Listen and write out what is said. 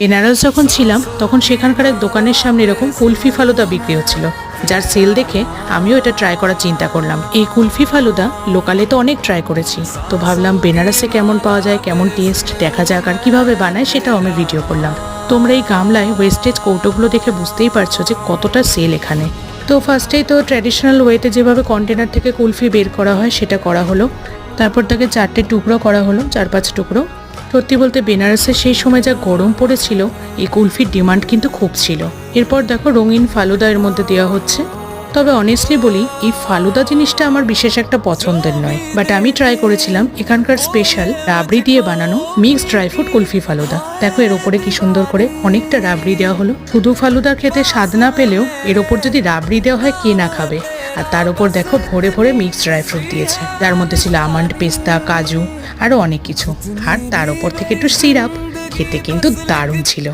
বেনারস যখন ছিলাম, তখন সেখানকার এক দোকানের সামনে এরকম কুলফি ফালুদা বিক্রি হচ্ছিল, যার সেল দেখে আমিও এটা ট্রাই করার চিন্তা করলাম। এই কুলফি ফালুদা লোকালে তো অনেক ট্রাই করেছি, তো ভাবলাম বেনারসে কেমন পাওয়া যায়, কেমন টেস্ট দেখা যাক আর কীভাবে বানায় সেটাও আমি ভিডিও করলাম। তোমরা এই গামলায় ওয়েস্টেজ কৌটোগুলো দেখে বুঝতেই পারছ যে কতটা সেল এখানে। তো ফার্স্টেই তো ট্র্যাডিশনাল ওয়েতে যেভাবে কন্টেনার থেকে কুলফি বের করা হয় সেটা করা হলো, তারপর তাকে চারটে টুকরো করা হলো, চার পাঁচ টুকরো। সত্যি বলতে বেনারসে সেই সময় যা গরম পড়েছিল, এই কুলফির ডিমান্ড কিন্তু খুব ছিল। এরপর দেখো রঙিন ফালুদা এর মধ্যে দেওয়া হচ্ছে। তবে অনেস্টলি বলি, এই ফালুদা জিনিসটা আমার বিশেষ একটা পছন্দের নয়। বাট আমি ট্রাই করেছিলাম এখানকার স্পেশাল রাবড়ি দিয়ে বানানো mixed dry fruit kulfi falooda. দেখো এর ওপরে কি সুন্দর করে অনেকটা রাবড়ি দেওয়া হলো। শুধু ফালুদা খেতে স্বাদ না পেলেও এর ওপর যদি রাবড়ি দেওয়া হয় কে না খাবে? আর তার উপর দেখো ভরে ভরে মিক্সড ড্রাই ফ্রুট দিয়েছে। যার মধ্যে ছিল আমন্ড, পেস্তা, কাজু আরও অনেক কিছু। আর তার উপর থেকে একটু সিরাপ, খেতে কিন্তু দারুণ ছিল।